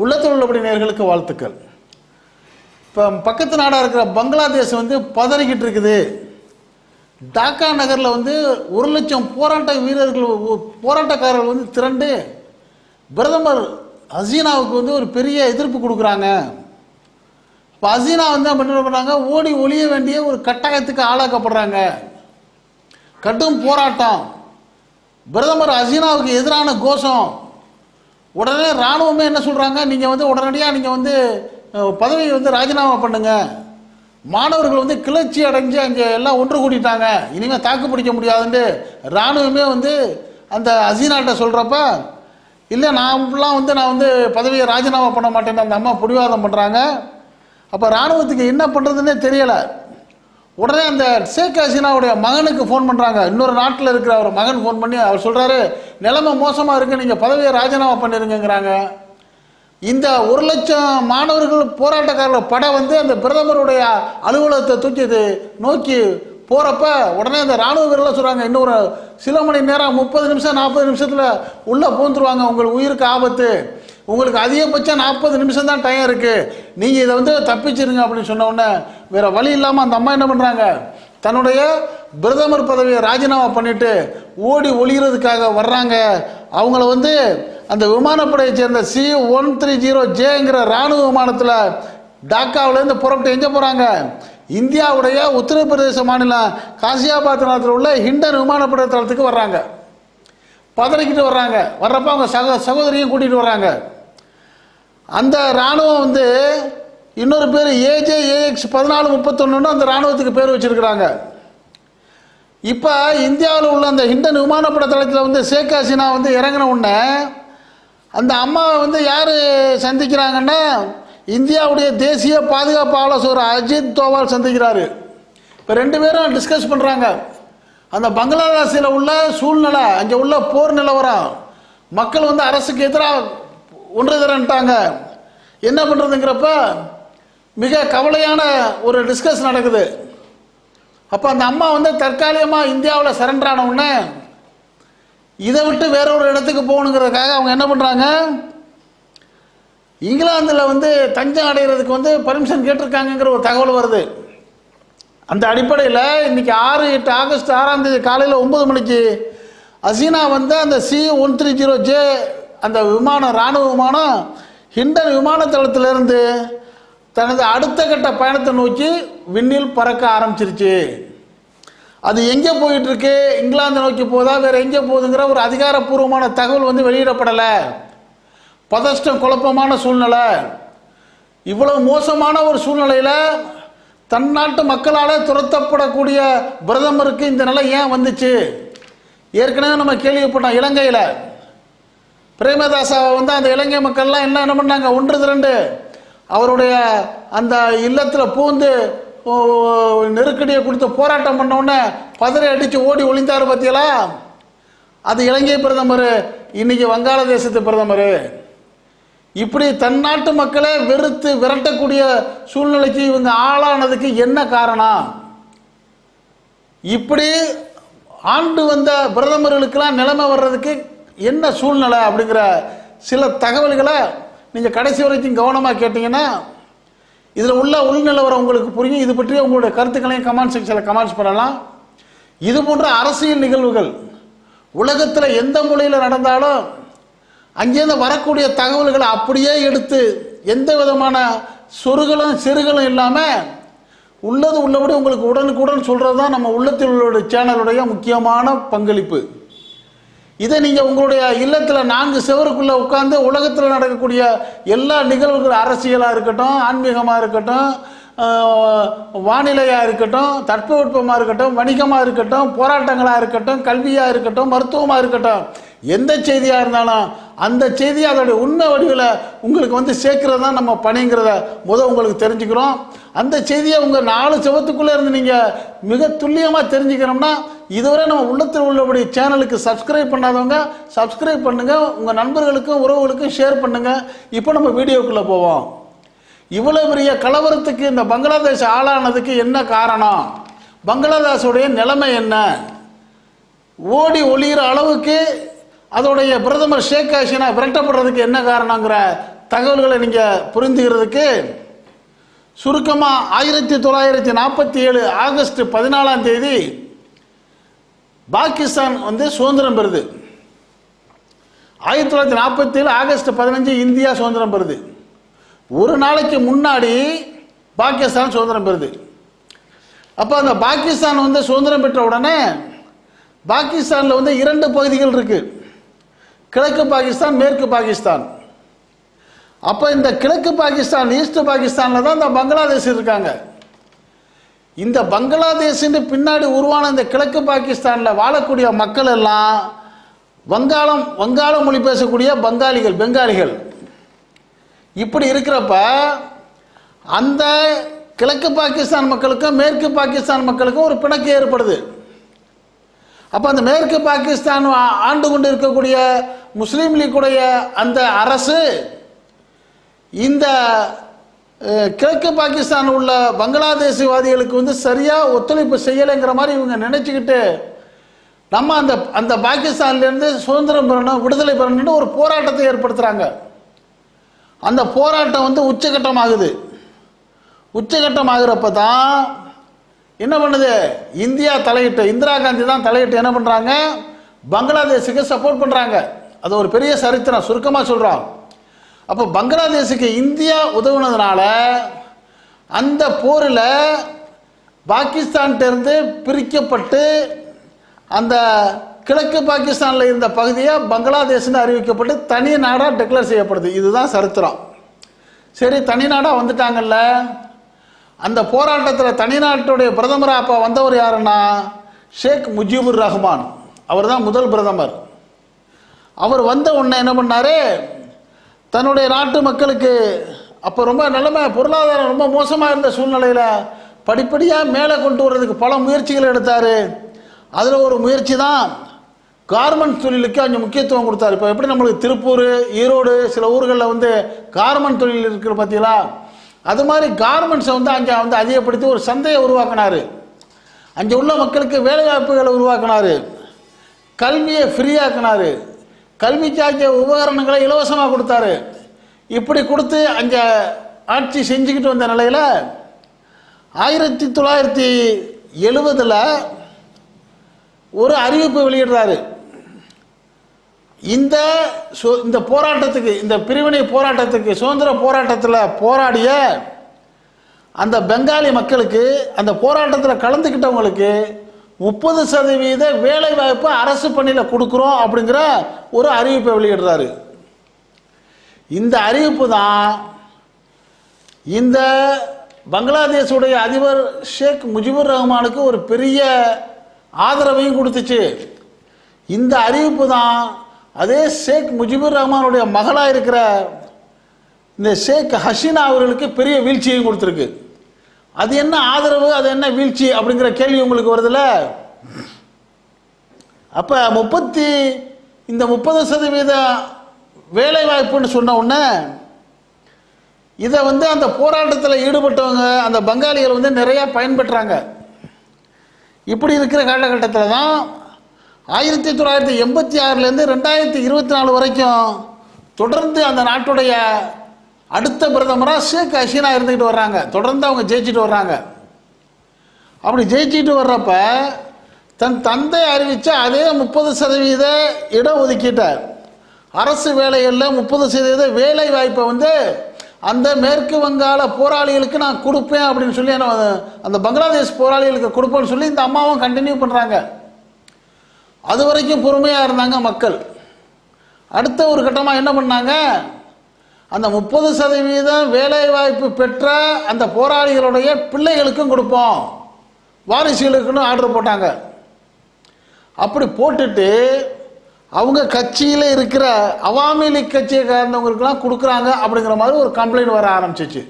உள்ளத்தில் உள்ளபடி நேர்களுக்கு வாழ்த்துக்கள். இப்போ பக்கத்து நாடாக இருக்கிற பங்களாதேஷ் வந்து பதறிக்கிட்டு இருக்குது. டாக்கா நகரில் வந்து ஒரு லட்சம் போராட்ட வீரர்கள் போராட்டக்காரர்கள் வந்து திரண்டு பிரதமர் ஹசீனாவுக்கு வந்து ஒரு பெரிய எதிர்ப்பு கொடுக்குறாங்க. இப்போ ஹசீனா வந்து என்ன பண்ணுறாங்க ஓடி ஒளிய வேண்டிய ஒரு கட்டாயத்துக்கு ஆளாக்கப்படுறாங்க. கடும் போராட்டம். பிரதமர் ஹசீனாவுக்கு எதிரான கோஷம். உடனே இராணுவமே என்ன சொல்கிறாங்க நீங்கள் வந்து உடனடியாக நீங்கள் வந்து பதவியை வந்து ராஜினாமா பண்ணுங்க. மாணவர்கள் வந்து கிளர்ச்சி அடைஞ்சு அங்கே எல்லாம் ஒன்று கூட்டிட்டாங்க இனிமேல் தாக்கு பிடிக்க முடியாதுன்ட்டு இராணுவமே வந்து அந்த அசீனாட்ட சொல்கிறப்ப இல்லை நான்லாம் வந்து நான் வந்து பதவியை ராஜினாமா பண்ண மாட்டேன்னு அந்த அம்மா பிடிவாதம் பண்ணுறாங்க அப்போ இராணுவத்துக்கு என்ன பண்ணுறதுன்னே தெரியலை. உடனே அந்த ஷேக் ஹசீனாவுடைய மகனுக்கு ஃபோன் பண்ணுறாங்க இன்னொரு நாட்டில் இருக்கிற அவர் மகன் ஃபோன் பண்ணி அவர் சொல்கிறாரு நிலைமை மோசமாக இருக்குது நீங்கள் பதவியை ராஜினாமா பண்ணிருங்கிறாங்க இந்த ஒரு லட்சம் மாணவர்கள் போராட்டக்காரர்கள் படம் வந்து அந்த பிரதமருடைய அலுவலகத்தை தூக்கியது நோக்கி போகிறப்ப உடனே அந்த ராணுவ வீரர்லாம் சொல்கிறாங்க இன்னொரு சில மணி நேரம் முப்பது நிமிஷம் நாற்பது நிமிஷத்தில் உள்ளே பூந்துருவாங்க உங்களுக்கு உயிருக்கு ஆபத்து. உங்களுக்கு அதிகபட்சம் நாற்பது நிமிஷம் தான் டைம் இருக்குது நீங்கள் இதை வந்து தப்பிச்சிருங்க அப்படின்னு சொன்ன உடனே வேறு வழி இல்லாமல் அந்த அம்மா என்ன பண்ணுறாங்க தன்னுடைய பிரதமர் பதவியை ராஜினாமா பண்ணிட்டு ஓடி ஒளிகிறதுக்காக வர்றாங்க. அவங்கள வந்து அந்த விமானப்படையை சேர்ந்த சி ஒன் த்ரீ ஜீரோ ஜேங்கிற இராணுவ விமானத்தில் டாக்காவிலேருந்து புறப்பட்டு எங்கே போகிறாங்க இந்தியாவுடைய உத்தரப்பிரதேச மாநிலம் காசியாபாத் நகரத்தில் உள்ள ஹிண்டன் விமானப்படை தளத்துக்கு வர்றாங்க. பதறிக்கிட்டு வர்றாங்க. வர்றப்ப அவங்க சக சகோதரியும் கூட்டிகிட்டு வர்றாங்க. அந்த இராணுவம் வந்து இன்னொரு பேர் ஏஜே ஏஎக்ஸ் பதினாலு முப்பத்தொன்னுன்னு அந்த இராணுவத்துக்கு பேர் வச்சிருக்கிறாங்க. இப்போ இந்தியாவில் உள்ள அந்த ஹிண்டன் விமானப்பட தளத்தில் வந்து ஷேக் ஹசீனா வந்து இறங்கின உடனே அந்த அம்மாவை வந்து யார் சந்திக்கிறாங்கன்னா இந்தியாவுடைய தேசிய பாதுகாப்பு ஆலோசகர் அஜித் தோவால் சந்திக்கிறாரு. இப்போ ரெண்டு பேரும் டிஸ்கஸ் பண்ணுறாங்க அந்த பங்களாதேஷில் உள்ள சூழ்நிலை அங்கே உள்ள போர் நிலவரம் மக்கள் வந்து அரசுக்கு எதிராக ஒன்று திரண்டாங்க என்ன பண்ணுறதுங்கிறப்ப மிக கவலையான ஒரு டிஸ்கஸ் நடக்குது. அப்போ அந்த அம்மா வந்து தற்காலிகமாக இந்தியாவில் சரண்டர் ஆனவுடனே உடனே இதை விட்டு வேற ஒரு இடத்துக்கு போகணுங்கிறதுக்காக அவங்க என்ன பண்ணுறாங்க இங்கிலாந்தில் வந்து தஞ்சம் அடைகிறதுக்கு வந்து பர்மிஷன் கேட்டிருக்காங்கங்கிற ஒரு தகவல் வருது. அந்த அடிப்படையில் இன்றைக்கி ஆறு எட்டு ஆகஸ்ட் ஆறாம் தேதி காலையில் ஒம்பது மணிக்கு அசீனா வந்து அந்த C one three zero J அந்த விமானம் இராணுவ விமானம் ஹிண்டன் விமான தளத்திலிருந்து தனது அடுத்த கட்ட பயணத்தை நோக்கி விண்ணில் பறக்க ஆரம்பிச்சிருச்சு. அது எங்கே போயிட்டுருக்கு? இங்கிலாந்து நோக்கி போதா வேறு எங்கே போகுதுங்கிற ஒரு அதிகாரப்பூர்வமான தகவல் வந்து வெளியிடப்படலை. பதஷ்டம் குழப்பமான சூழ்நிலை. இவ்வளவு மோசமான ஒரு சூழ்நிலையில் தன் நாட்டு மக்களால் துரத்தப்படக்கூடிய பிரதமருக்கு இந்த நிலை ஏன் வந்துச்சு? ஏற்கனவே நம்ம கேள்விப்பட்டோம் இலங்கையில். பிரேமதாசாவை வந்து அந்த இளைஞ மக்கள்லாம் என்ன என்ன பண்ணாங்க? ஒன்று திரண்டு அவருடைய அந்த இல்லத்தில் பூந்து நெருக்கடியை கொடுத்து போராட்டம் பண்ணவுடனே உடனே பதறி அடித்து ஓடி ஒளிந்தார் பார்த்தீங்களா அது இலங்கை பிரதமர் இன்னைக்கு வங்காளதேசத்து பிரதமர். இப்படி தன்னாட்டு மக்களே மக்களை வெறுத்து விரட்டக்கூடிய சூழ்நிலைக்கு இவங்க ஆளானதுக்கு என்ன காரணம்? இப்படி ஆண்டு வந்த பிரதமர்களுக்கெல்லாம் நிலைமை வர்றதுக்கு என்ன சூழ்நிலை அப்படிங்கிற சில தகவல்களை நீங்கள் கடைசி வரைக்கும் கவனமாக கேட்டிங்கன்னா இதில் உள்ள உள்நிலவரம் உங்களுக்கு புரியும். இது பற்றி உங்களுடைய கருத்துக்களையும் கமெண்ட் செக்ஷனில் கமெண்ட்ஸ் பண்ணலாம். இது போன்ற அரசியல் நிகழ்வுகள் உலகத்தில் எந்த மொழியில் நடந்தாலும் அங்கேருந்து வரக்கூடிய தகவல்களை அப்படியே எடுத்து எந்த விதமான சொருகளும் செருகளும் இல்லாமல் உள்ளது உள்ளபடி உங்களுக்கு உடனுக்குடன் சொல்கிறது தான் நம்ம உள்ளத்தில் உள்ள சேனலுடைய முக்கியமான பங்களிப்பு. இதை நீங்கள் உங்களுடைய இல்லத்தில் நான்கு செவருக்குள்ளே உட்காந்து உலகத்தில் நடக்கக்கூடிய எல்லா நிகழ்வுகள் அரசியலாக இருக்கட்டும் ஆன்மீகமாக இருக்கட்டும் வானிலையாக இருக்கட்டும் தட்பவெட்பமாக இருக்கட்டும் வணிகமாக இருக்கட்டும் போராட்டங்களாக இருக்கட்டும் கல்வியாக இருக்கட்டும் மருத்துவமாக இருக்கட்டும். எந்த செய்தியாக இருந்தாலும் அந்த செய்தியை அதோடைய உண்மை வடிவில் உங்களுக்கு வந்து சேர்க்கறது தான் நம்ம பணிங்கிறத முதல் உங்களுக்கு தெரிஞ்சுக்கிறோம். அந்த செய்தியை உங்கள் நாலு செவத்துக்குள்ளே இருந்து நீங்கள் மிக துல்லியமாக தெரிஞ்சுக்கணும்னா இதுவரை நம்ம உள்ளத்தில் உள்ளபடி சேனலுக்கு சப்ஸ்கிரைப் பண்ணாதவங்க சப்ஸ்கிரைப் பண்ணுங்கள் உங்கள் நண்பர்களுக்கும் உறவுகளுக்கும் ஷேர் பண்ணுங்கள் இப்போ நம்ம வீடியோக்குள்ளே போவோம். இவ்வளோ பெரிய கலவரத்துக்கு இந்த பங்களாதேஷ் ஆளானதுக்கு என்ன காரணம்? பங்களாதேஷுடைய நிலைமை என்ன? ஓடி ஒளியிற அளவுக்கு அதோடைய பிரதமர் ஷேக் ஹசீனா விரட்டப்படுறதுக்கு என்ன காரணங்கிற தகவல்களை நீங்கள் புரிந்துக்கிறதுக்கு சுருக்கமாக ஆயிரத்தி தொள்ளாயிரத்தி நாற்பத்தி ஏழு ஆகஸ்ட் பதினாலாம் தேதி பாகிஸ்தான் வந்து சுதந்திரம் பெறுது. ஆயிரத்தி தொள்ளாயிரத்தி நாற்பத்தி ஏழு ஆகஸ்ட் பதினஞ்சு இந்தியா சுதந்திரம் பெறுது. ஒரு நாளைக்கு முன்னாடி பாகிஸ்தான் சுதந்திரம் பெறுது. அப்போ அந்த பாகிஸ்தான் வந்து சுதந்திரம் பெற்ற உடனே பாகிஸ்தானில் வந்து இரண்டு பகுதிகள் இருக்குது கிழக்கு பாகிஸ்தான் மேற்கு பாகிஸ்தான். அப்போ இந்த கிழக்கு பாகிஸ்தான் ஈஸ்ட் பாகிஸ்தானில் தான் இந்த பங்களாதேஷ் இருக்காங்க. இந்த பங்களாதேஷின் பின்னாடி உருவான இந்த கிழக்கு பாகிஸ்தானில் வாழக்கூடிய மக்கள் எல்லாம் வங்காளம் வங்காள மொழி பேசக்கூடிய பங்காளிகள் பெங்காலிகள் இப்படி இருக்கிறப்ப அந்த கிழக்கு பாகிஸ்தான் மக்களுக்கும் மேற்கு பாகிஸ்தான் மக்களுக்கும் ஒரு பிணக்கு ஏற்படுது. அப்போ அந்த மேற்கு பாகிஸ்தான் ஆண்டு கொண்டு இருக்கக்கூடிய முஸ்லீம் லீக்குடைய அந்த அரசு இந்த கிழக்கு பாகிஸ்தான் உள்ள பங்களாதேசிவாதிகளுக்கு வந்து சரியாக ஒத்துழைப்பு செய்யலைங்கிற மாதிரி இவங்க நினச்சிக்கிட்டு நம்ம அந்த அந்த பாகிஸ்தான்லேருந்து சுதந்திரம் பெறணும் விடுதலை பெறணும்னு ஒரு போராட்டத்தை ஏற்படுத்துகிறாங்க அந்த போராட்டம் வந்து உச்சகட்டமாகுது. உச்சகட்டமாகிறப்ப தான் என்ன பண்ணுது? இந்தியா தலையிட்டு இந்திரா காந்தி தான் தலையிட்டு என்ன பண்ணுறாங்க பங்களாதேஷுக்கு சப்போர்ட் பண்ணுறாங்க அது ஒரு பெரிய சரித்திரம் சுருக்கமாக சொல்கிறோம் அப்போ பங்களாதேஷுக்கு இந்தியா உதவுனதுனால அந்த போரில் பாகிஸ்தான்கிட்டேருந்து பிரிக்கப்பட்டு அந்த கிழக்கு பாகிஸ்தானில் இருந்த பகுதியை பங்களாதேஷ்னு அறிவிக்கப்பட்டு தனி நாடாக டிக்ளேர் செய்யப்படுது. இதுதான் சரித்திரம். சரி தனி நாடாக வந்துட்டாங்கல்ல. அந்த போராட்டத்தில் தனி நாட்டுடைய பிரதமராக அப்போ வந்தவர் யாருன்னா ஷேக் முஜிபுர் ரஹ்மான். அவர் தான் முதல் பிரதமர். அவர் வந்த உடனே என்ன பண்ணார்? தன்னுடைய நாட்டு மக்களுக்கு அப்போ ரொம்ப நிலைமை பொருளாதாரம் ரொம்ப மோசமாக இருந்த சூழ்நிலையில் படிப்படியாக மேலே கொண்டு வர்றதுக்கு பல முயற்சிகள் எடுத்தார். அதில் ஒரு முயற்சி தான் கார்மெண்ட் தொழிலுக்கு கொஞ்சம் முக்கியத்துவம் கொடுத்தாரு. இப்போ எப்படி நம்மளுக்கு திருப்பூர் ஈரோடு சில ஊர்களில் வந்து கார்மெண்ட் தொழில் இருக்கிற பார்த்தீங்களா அது மாதிரி கார்மெண்ட்ஸை வந்து அங்கே வந்து அதிகப்படுத்தி ஒரு சந்தையை உருவாக்கினார். அங்கே உள்ள மக்களுக்கு வேலைவாய்ப்புகளை உருவாக்கினார். கல்வியை ஃப்ரீயாக்கினார் கல்விக்காகிய உபகரணங்களை இலவசமாக கொடுத்தாரு. இப்படி கொடுத்து அங்கே ஆட்சி செஞ்சுக்கிட்டு வந்த நிலையில் ஆயிரத்தி தொள்ளாயிரத்தி எழுபதில் ஒரு அறிவிப்பு வெளியிடுறாரு. இந்த சு- இந்த போராட்டத்துக்கு இந்த பிரிவினை போராட்டத்துக்கு சுதந்திர போராட்டத்தில் போராடிய அந்த பெங்காலி மக்களுக்கு அந்த போராட்டத்தில் கலந்துக்கிட்டவங்களுக்கு முப்பது சதவீத வேலை வாய்ப்பு அரசு பணியில் கொடுக்குறோம் அப்படிங்கிற ஒரு அறிவிப்பை வெளியிடுறாரு. இந்த அறிவிப்பு தான் இந்த பங்களாதேஷுடைய அதிபர் ஷேக் முஜிபுர் ரஹ்மானுக்கு ஒரு பெரிய ஆதரவையும் கொடுத்துச்சு. இந்த அறிவிப்பு தான் அதே ஷேக் முஜிபுர் ரஹ்மானுடைய மகளாக இருக்கிற இந்த ஷேக் ஹசீனா அவர்களுக்கு பெரிய வீழ்ச்சியையும் கொடுத்துருக்கு. அது என்ன ஆதரவு அது என்ன வீழ்ச்சி அப்படிங்கிற கேள்வி உங்களுக்கு வருதுல்ல? அப்போ முப்பத்தி இந்த முப்பது சதவீத வேலை வாய்ப்புன்னு சொன்ன உடனே இதை வந்து அந்த போராட்டத்தில் ஈடுபட்டவங்க அந்த பங்காளிகள் வந்து நிறையா பயன்பெற்றாங்க. இப்படி இருக்கிற காலகட்டத்தில் தான் ஆயிரத்தி தொள்ளாயிரத்தி எண்பத்தி ஆறுலேருந்து ரெண்டாயிரத்தி இருபத்தி நாலு வரைக்கும் தொடர்ந்து அந்த நாட்டுடைய அடுத்த பிரதமராக ஷேக் ஹசீனா இருந்துக்கிட்டு வர்றாங்க. தொடர்ந்து அவங்க ஜெயிச்சுட்டு வர்றாங்க. அப்படி ஜெயிச்சுட்டு வர்றப்ப தன் தந்தை அறிவித்த அதே முப்பது சதவீத இடஒதுக்கீட்டை அரசு வேலைகளில் முப்பது சதவீத வேலை வாய்ப்பை வந்து அந்த மேற்கு வங்காள போராளிகளுக்கு நான் கொடுப்பேன் அப்படின்னு சொல்லி என்ன அந்த பங்களாதேஷ் போராளிகளுக்கு கொடுப்பேன்னு சொல்லி இந்த அம்மாவும் கண்டினியூ பண்ணுறாங்க அது வரைக்கும் பொறுமையாக இருந்தாங்க மக்கள். அடுத்த ஒரு கட்டமாக என்ன பண்ணாங்க? அந்த முப்பது சதவீதம் வேலைவாய்ப்பு பெற்ற அந்த போராளிகளுடைய பிள்ளைகளுக்கும் கொடுப்போம். வாரிசுகளுக்குன்னு ஆர்டர் போட்டாங்க. அப்படி போட்டுட்டு அவங்க கட்சியில் இருக்கிற அவாமி லீக் கட்சியை காரணவங்களுக்கெல்லாம் கொடுக்குறாங்க அப்படிங்கிற மாதிரி ஒரு கம்ப்ளைண்ட் வர ஆரம்பிச்சிச்சு.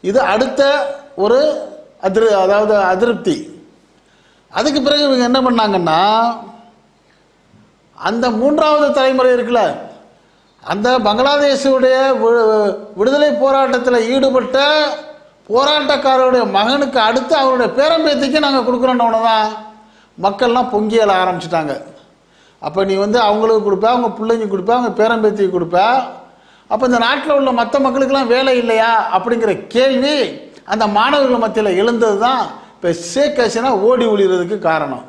இது அடுத்த ஒரு அதிரு அதாவது அதிருப்தி. அதுக்கு பிறகு இவங்க என்ன பண்ணாங்கன்னா அந்த மூன்றாவது தலைமுறை இருக்குல்ல அந்த பங்களாதேஷுடைய விடுதலை போராட்டத்தில் ஈடுபட்ட போராட்டக்காரருடைய மகனுக்கு அடுத்து அவருடைய பேரம்பேத்திக்கு நாங்கள் கொடுக்குறோன்னு தான் மக்கள்லாம் பொங்கியல ஆரம்பிச்சிட்டாங்க. அப்போ நீ வந்து அவங்களுக்கு கொடுப்ப அவங்க பிள்ளைங்க கொடுப்ப அவங்க பேரம்பேத்திக்கு கொடுப்ப. அப்போ இந்த நாட்டில் உள்ள மற்ற மக்களுக்கெல்லாம் வேலை இல்லையா? அப்படிங்கிற கேள்வி அந்த மாணவர்கள் மத்தியில் எழுந்தது தான் இப்போ ஷேக் ஹசீனா ஓடி ஒழிகிறதுக்கு காரணம்.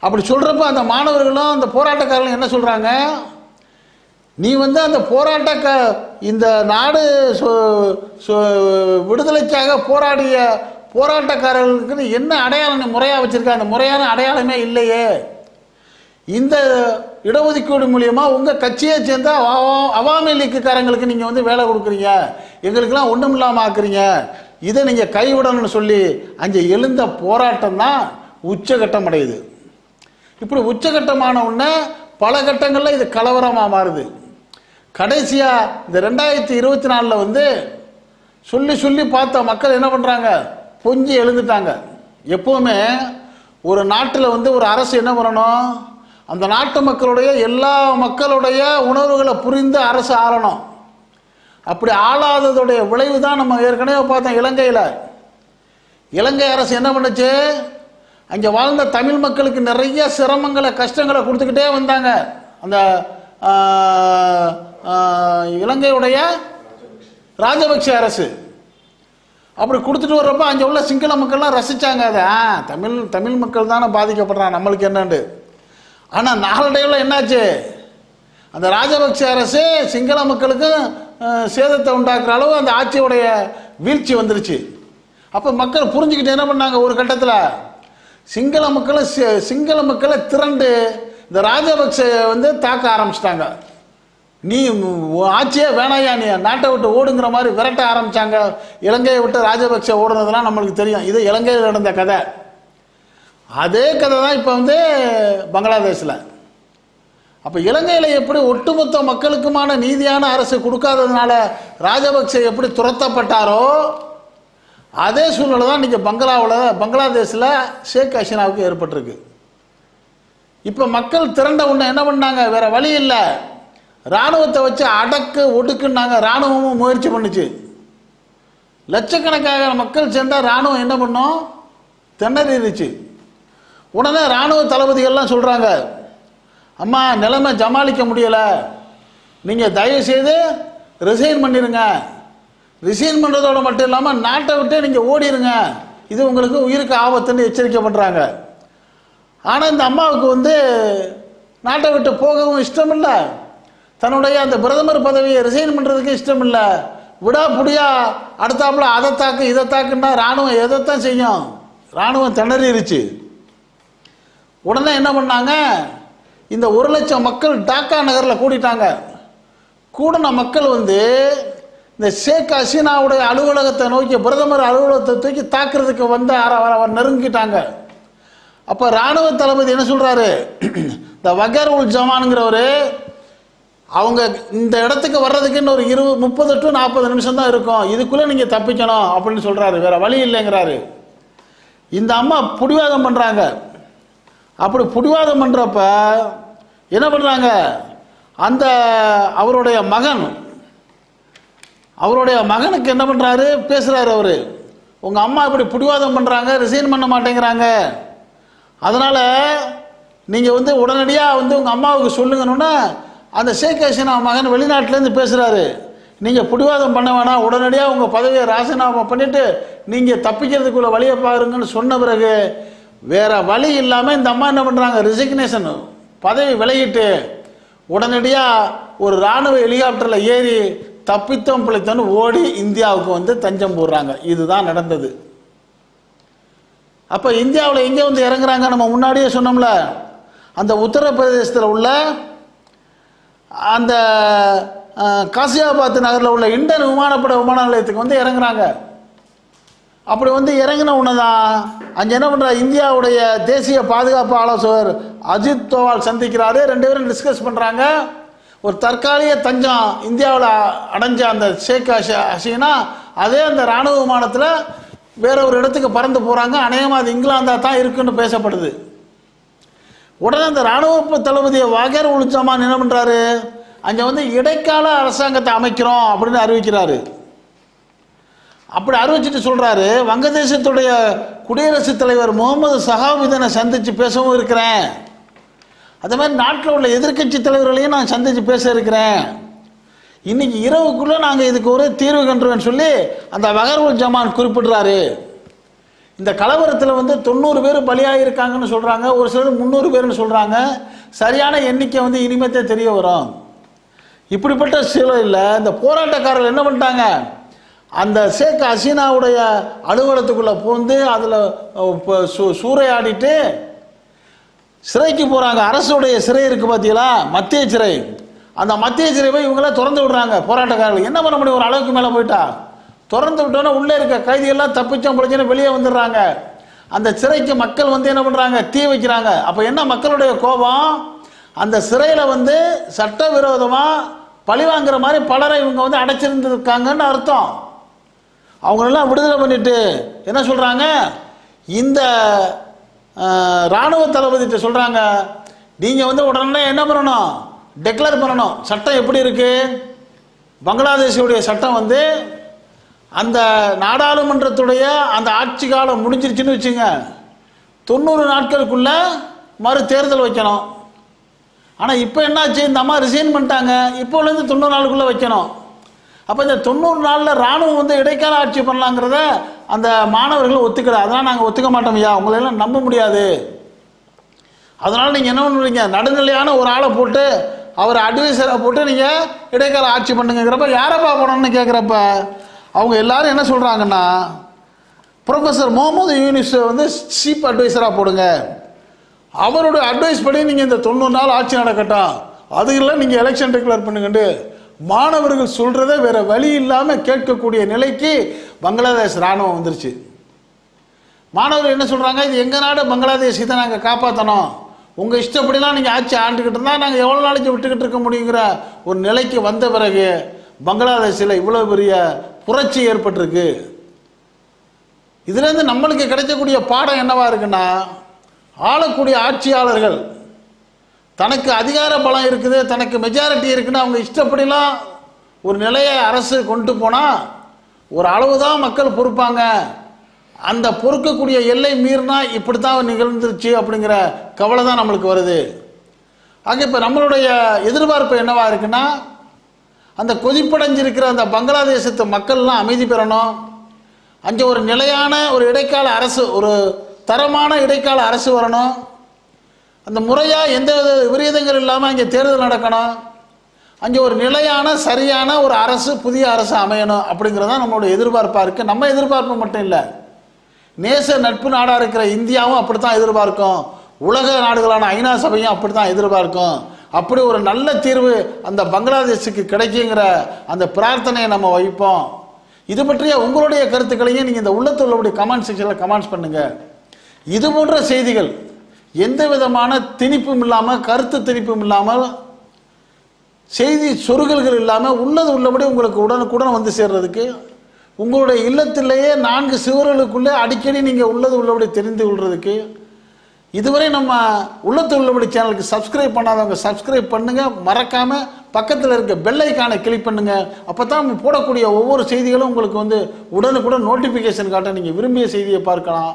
அப்படி சொல்கிறப்ப அந்த மாணவர்களும் அந்த போராட்டக்காரர்களும் என்ன சொல்கிறாங்க நீ வந்து அந்த போராட்டக்க இந்த நாடு விடுதலைக்காக போராடிய போராட்டக்காரர்களுக்கு என்ன அடையாளம் முறையாக வச்சுருக்க? அந்த முறையான அடையாளமே இல்லையே. இந்த இடஒதுக்கீடு மூலியமாக உங்கள் கட்சியை சேர்ந்த அவா- அவாமி லீக்குக்காரங்களுக்கு நீங்கள் வந்து வேலை கொடுக்குறீங்க. எங்களுக்கெல்லாம் ஒன்றும் இல்லாமல் ஆக்குறீங்க. இதை நீங்கள் கைவிடணும்னு சொல்லி அங்கே எழுந்த போராட்டம் தான் உச்சகட்டம் அடையுது. இப்படி உச்சகட்டமான உடனே பல கட்டங்களில் இது கலவரமாக மாறுது. கடைசியாக இந்த ரெண்டாயிரத்தி இருபத்தி நாலில் வந்து சொல்லி சொல்லி பார்த்த மக்கள் என்ன பண்ணுறாங்க பொங்கி எழுந்துட்டாங்க. எப்போவுமே ஒரு நாட்டில் வந்து ஒரு அரசு என்ன பண்ணணும்? அந்த நாட்டு மக்களுடைய எல்லா மக்களுடைய உணர்வுகளை புரிந்து அரசு ஆளணும். அப்படி ஆளாததுடைய விளைவு தான் நம்ம ஏற்கனவே பார்த்தோம் இலங்கையில். இலங்கை அரசு என்ன பண்ணுச்சு? அங்கே வாழ்ந்த தமிழ் மக்களுக்கு நிறைய சிரமங்களை கஷ்டங்களை கொடுத்துக்கிட்டே வந்தாங்க. அந்த இலங்கையுடைய ராஜபக்ஷ அரசு. அப்படி கொடுத்துட்டு வர்றப்ப அங்கே உள்ள சிங்கள மக்கள்லாம் ரசிச்சாங்க அதை. ஆ தமிழ் தமிழ் மக்கள் தானே பாதிக்கப்படுறான் நம்மளுக்கு என்னண்டு? ஆனால் நாளடைவில் என்னாச்சு? அந்த ராஜபக்ஷ அரசு சிங்கள மக்களுக்கும் சேதத்தை உண்டாக்குற அளவு அந்த ஆட்சியுடைய வீழ்ச்சி வந்துருச்சு. அப்போ மக்கள் புரிஞ்சுக்கிட்டு என்ன பண்ணாங்க ஒரு கட்டத்தில்? சிங்கள மக்களை சிங்கள மக்களை திரண்டு இந்த ராஜபக்ச வந்து தாக்க ஆரம்பிச்சிட்டாங்க. நீ ஆட்சியே வேணாயா நீ? நாட்டை விட்டு ஓடுங்கிற மாதிரி விரட்ட ஆரம்பிச்சாங்க. இலங்கையை விட்டு ராஜபக்ஷ ஓடுனதெல்லாம் நம்மளுக்கு தெரியும். இது இலங்கையில் நடந்த கதை. அதே கதை தான் இப்போ வந்து பங்களாதேஷில். அப்போ இலங்கையில் எப்படி ஒட்டுமொத்த மக்களுக்குமான நீதியான அரசு கொடுக்காததுனால ராஜபக்சே எப்படி துரத்தப்பட்டாரோ அதே சூழ்நிலை தான் இன்றைக்கி பங்களாவில் பங்களாதேஷில் ஷேக் ஹசீனாவுக்கு ஏற்பட்டிருக்கு. இப்போ மக்கள் திரண்ட உடனே என்ன பண்ணாங்க? வேற வழி இல்லை. இராணுவத்தை வச்சு அடக்கு ஒடுக்குன்னாங்க. இராணுவமும் முயற்சி பண்ணுச்சு. லட்சக்கணக்காக மக்கள் சேர்ந்தால் இராணுவம் என்ன பண்ணும்? திணறிடுச்சு உடனே இராணுவ தளபதிகள்லாம் சொல்கிறாங்க அம்மா நிலைமை ஜமாளிக்க முடியலை. நீங்கள் தயவு செய்து ரிசைன் பண்ணிடுங்க ரிசைன் பண்ணுறதோட மட்டும் இல்லாமல் நாட்டை விட்டு நீங்கள் ஓடிடுங்க இது உங்களுக்கு உயிருக்கு ஆபத்துன்னு எச்சரிக்கை பண்ணுறாங்க ஆனால் இந்த அம்மாவுக்கு வந்து நாட்டை விட்டு போகவும் இஷ்டம் இல்லை தன்னுடைய அந்த பிரதமர் பதவியை ரிசைன் பண்ணுறதுக்கு இஷ்டம் இல்லை விடாப்புடியா அடுத்தாப்புல அதை தாக்கு இதை தாக்குன்னா இராணுவம் எதைத்தான் செய்யும்? இராணுவம் திணறிருச்சு. உடனே என்ன பண்ணாங்க? இந்த ஒரு லட்சம் மக்கள் டாக்கா நகரில் கூடிட்டாங்க. கூடின மக்கள் வந்து இந்த ஷேக் ஹசீனாவுடைய அலுவலகத்தை நோக்கி பிரதமர் அலுவலகத்தை தூக்கி தாக்குறதுக்கு வந்து அவர் நெருங்கிட்டாங்க. அப்போ ராணுவ தளபதி என்ன சொல்கிறாரு இந்த வகர் உல் ஜமானுங்கிறவர் அவங்க இந்த இடத்துக்கு வர்றதுக்கு இன்னொரு ஒரு இருபது முப்பது டு நாற்பது நிமிஷம் தான் இருக்கும். இதுக்குள்ளே நீங்கள் தப்பிக்கணும் அப்படின்னு சொல்கிறாரு வேறு வழி இல்லைங்கிறாரு. இந்த அம்மா பிடிவாதம் பண்ணுறாங்க அப்படி புடிவாதம் பண்ணுறப்ப என்ன பண்ணுறாங்க அந்த அவருடைய மகன் அவருடைய மகனுக்கு என்ன பண்ணுறாரு பேசுகிறாரு அவர். உங்கள் அம்மா இப்படி பிடிவாதம் பண்ணுறாங்க ரிசைன் பண்ண மாட்டேங்கிறாங்க. அதனால் நீங்கள் வந்து உடனடியாக வந்து உங்கள் அம்மாவுக்கு சொல்லுங்கன்னா அந்த ஷேக் ஹசீனா மகன் வெளிநாட்டிலேருந்து பேசுகிறாரு நீங்கள் பிடிவாதம் பண்ண வேணாம் உடனடியாக உங்கள் பதவியை ராசினாமா பண்ணிவிட்டு நீங்கள் தப்பிக்கிறதுக்குள்ள வழியை பாருங்கன்னு சொன்ன பிறகு வேற வழி இல்லாமல் இந்த அம்மா என்ன பண்ணுறாங்க ரிசிக்னேஷன் பதவி விலகிட்டு உடனடியாக ஒரு இராணுவ ஹெலிகாப்டரில் ஏறி தப்பித்தோம் பிழைத்தோன்னு ஓடி இந்தியாவுக்கு வந்து தஞ்சம் போடுறாங்க. இதுதான் நடந்தது. அப்போ இந்தியாவில் எங்கே வந்து இறங்குறாங்க? நம்ம முன்னாடியே சொன்னோம்ல. அந்த உத்தரப்பிரதேசத்தில் உள்ள அந்த காசியாபாத் நகரில் உள்ள இண்டர் விமானப்பட விமான நிலையத்துக்கு வந்து இறங்குறாங்க. அப்படி வந்து இறங்கின உடனே தான் அங்கே என்ன பண்ணுறாரு இந்தியாவுடைய தேசிய பாதுகாப்பு ஆலோசகர் அஜித் தோவால் சந்திக்கிறாரு. ரெண்டு பேரும் டிஸ்கஸ் பண்ணுறாங்க ஒரு தற்காலிக தஞ்சம் இந்தியாவில் அடைஞ்ச அந்த ஷேக் ஹஷ ஹசீனா அதே அந்த இராணுவ விமானத்தில் வேற ஒரு இடத்துக்கு பறந்து போகிறாங்க அநேகமாக அது இங்கிலாந்தாக தான் இருக்குன்னு பேசப்படுது. உடனே அந்த இராணுவ தளபதியை வாகேர் உளிச்சமான் என்ன பண்ணுறாரு அங்கே வந்து இடைக்கால அரசாங்கத்தை அமைக்கிறோம் அப்படின்னு அறிவிக்கிறாரு. அப்படி அறிவிச்சிட்டு சொல்கிறாரு வங்கதேசத்துடைய குடியரசுத் தலைவர் முகமது சஹாபுதீனை சந்தித்து பேசவும் இருக்கிறேன். அதே மாதிரி நாட்டில் உள்ள எதிர்க்கட்சி தலைவர்களையும் நான் சந்தித்து பேச இருக்கிறேன். இன்னைக்கு இரவுக்குள்ளே நாங்கள் இதுக்கு ஒரு தீர்வு கண்டுருவேன்னு சொல்லி அந்த வகர்வுல் ஜமான் குறிப்பிடுறாரு. இந்த கலவரத்தில் வந்து தொண்ணூறு பேர் பலியாகிருக்காங்கன்னு சொல்கிறாங்க ஒரு சிலர் முந்நூறு பேர்னு சொல்கிறாங்க சரியான எண்ணிக்கை வந்து இனிமேத்தே தெரிய வரும். இப்படிப்பட்ட சூழலில் இந்த போராட்டக்காரர்கள் என்ன பண்ணிட்டாங்க? அந்த ஷேக் ஹசீனாவுடைய அலுவலகத்துக்குள்ளே பூந்து அதில் சூறையாடிட்டு சிறைக்கு போகிறாங்க அரசுடைய சிறை இருக்குது பார்த்தீங்களா மத்திய சிறை. அந்த மத்திய சிறை போய் இவங்களாம் திறந்து விடுறாங்க போராட்டக்காரர்கள். என்ன பண்ண முடியும்? ஒரு அளவுக்கு மேலே போயிட்டா. திறந்து விட்டோன்னா உள்ளே இருக்க கைதிகள்லாம் தப்பிச்சோம் பிடிச்சோன்னு வெளியே வந்துடுறாங்க. அந்த சிறைக்கு மக்கள் வந்து என்ன பண்ணுறாங்க தீ வைக்கிறாங்க. அப்போ என்ன மக்களுடைய கோபம்? அந்த சிறையில் வந்து சட்டவிரோதமாக பழிவாங்கிற மாதிரி பலரை இவங்க வந்து அடைச்சிருந்துருக்காங்கன்னு அர்த்தம். அவங்களெல்லாம் விடுதலை பண்ணிட்டு என்ன சொல்கிறாங்க இந்த இராணுவ ராணுவ சொல்கிறாங்க நீங்கள் வந்து உடனே என்ன பண்ணணும்? டெக்ளேர் பண்ணணும். சட்டம் எப்படி இருக்குது பங்களாதேஷுடைய சட்டம் வந்து அந்த நாடாளுமன்றத்துடைய அந்த ஆட்சி காலம் முடிஞ்சிருச்சுன்னு வச்சுங்க. தொண்ணூறு நாட்களுக்குள்ள மறு தேர்தல் வைக்கணும். ஆனால் இப்போ என்னாச்சு? இந்த அம்மா ரிசைன் பண்ணிட்டாங்க. இப்போலேருந்து தொண்ணூறு நாளுக்குள்ளே வைக்கணும். அப்போ இந்த தொண்ணூறு நாளில் ராணுவம் வந்து இடைக்கால ஆட்சி பண்ணலாங்கிறத அந்த மாணவர்கள் ஒத்துக்கல. அதெல்லாம் நாங்கள் ஒத்துக்க மாட்டோம் ஐயா. உங்களெல்லாம் நம்ப முடியாது. அதனால் நீங்கள் என்ன பண்ணுறீங்க நடுநிலையான ஒரு ஆளை போட்டு அவர் அட்வைசரை போட்டு நீங்கள் இடைக்கால ஆட்சி பண்ணுங்கிறப்ப யாரப்பா போனோம்னு கேட்குறப்ப அவங்க எல்லாரும் என்ன சொல்கிறாங்கன்னா ப்ரொஃபஸர் முகமது யூனிஸ் வந்து சீப் அட்வைசராக போடுங்க. அவரோட அட்வைஸ் படி நீங்கள் இந்த தொண்ணூறு நாள் ஆட்சி நடக்கட்டும். அதுக்கெல்லாம் நீங்கள் எலெக்ஷன் டிக்ளேர் பண்ணுங்கண்டு மாணவர்கள் சொல்கிறத வேற வழி இல்லாமல் கேட்கக்கூடிய நிலைக்கு பங்களாதேஷ் ராணுவம் வந்துருச்சு. மாணவர்கள் என்ன சொல்கிறாங்க இது எங்கள் நாடு? பங்களாதேஷ் இதை நாங்கள் காப்பாற்றணும் உங்கள் இஷ்டப்படிலாம் நீங்கள் ஆட்சி ஆண்டுக்கிட்டு இருந்தால் நாங்கள் எவ்வளோ நாளைக்கு விட்டுக்கிட்டு இருக்க முடியுங்கிற ஒரு நிலைக்கு வந்த பிறகு பங்களாதேஷில் இவ்வளோ பெரிய புரட்சி ஏற்பட்டிருக்கு. இதுலேருந்து நம்மளுக்கு கிடைக்கக்கூடிய பாடம் என்னவாக இருக்குன்னா ஆளக்கூடிய ஆட்சியாளர்கள் தனக்கு அதிகார பலம் இருக்குது தனக்கு மெஜாரிட்டி இருக்குன்னு அவங்க இஷ்டப்படிலாம் ஒரு நிலையை அரசு கொண்டு போனால் ஒரு அளவு தான் மக்கள் பொறுப்பாங்க. அந்த பொறுக்கக்கூடிய எல்லை மீறினா இப்படி தான் நிகழ்ந்துருச்சு அப்படிங்கிற கவலை தான் நம்மளுக்கு வருது. ஆக இப்போ நம்மளுடைய எதிர்பார்ப்பு என்னவா இருக்குன்னா அந்த கொதிப்படைஞ்சிருக்கிற அந்த பங்களாதேசத்து மக்கள்லாம் அமைதி பெறணும். அங்கே ஒரு நிலையான ஒரு இடைக்கால அரசு ஒரு தரமான இடைக்கால அரசு வரணும். அந்த முறையாக எந்த விபரீதங்கள் இல்லாமல் அங்கே தேர்தல் நடக்கணும். அங்கே ஒரு நிலையான சரியான ஒரு அரசு புதிய அரசு அமையணும் அப்படிங்கிறது தான் நம்மளோட எதிர்பார்ப்பாக இருக்குது நம்ம எதிர்பார்ப்பு மட்டும் இல்லை. நேச நட்பு நாடாக இருக்கிற இந்தியாவும் அப்படி தான் எதிர்பார்க்கும். உலக நாடுகளான ஐநா சபையும் அப்படி தான் எதிர்பார்க்கும். அப்படி ஒரு நல்ல தீர்வு அந்த பங்களாதேஷுக்கு கிடைக்குங்கிற அந்த பிரார்த்தனையை நம்ம வைப்போம். இது பற்றிய உங்களுடைய கருத்துக்களையும் நீங்கள் இந்த உள்ளத்தில் உள்ளபடி கமெண்ட் செக்ஷனில் கமெண்ட்ஸ் பண்ணுங்கள் இது போன்ற செய்திகள் எந்த விதமான திணிப்பும் இல்லாமல் கருத்து திணிப்பும் இல்லாமல் செய்தி சொருகல்கள் இல்லாமல் உள்ளது உள்ளபடி உங்களுக்கு உடனுக்குடன் வந்து சேர்றதுக்கு உங்களுடைய இல்லத்திலேயே நான்கு சிவர்களுக்குள்ளே அடிக்கடி நீங்கள் உள்ளது உள்ளபடி தெரிந்து கொள்றதுக்கு இதுவரை நம்ம உள்ளத்து உள்ளபடி சேனலுக்கு சப்ஸ்கிரைப் பண்ணாதவங்க சப்ஸ்கிரைப் பண்ணுங்கள் மறக்காமல் பக்கத்தில் இருக்க பெல் ஐக்கானை கிளிக் பண்ணுங்கள் அப்போ தான் போடக்கூடிய ஒவ்வொரு செய்திகளும் உங்களுக்கு வந்து உடனுக்குடன் நோட்டிஃபிகேஷன் காட்ட நீங்கள் விரும்பிய செய்தியை பார்க்கலாம்.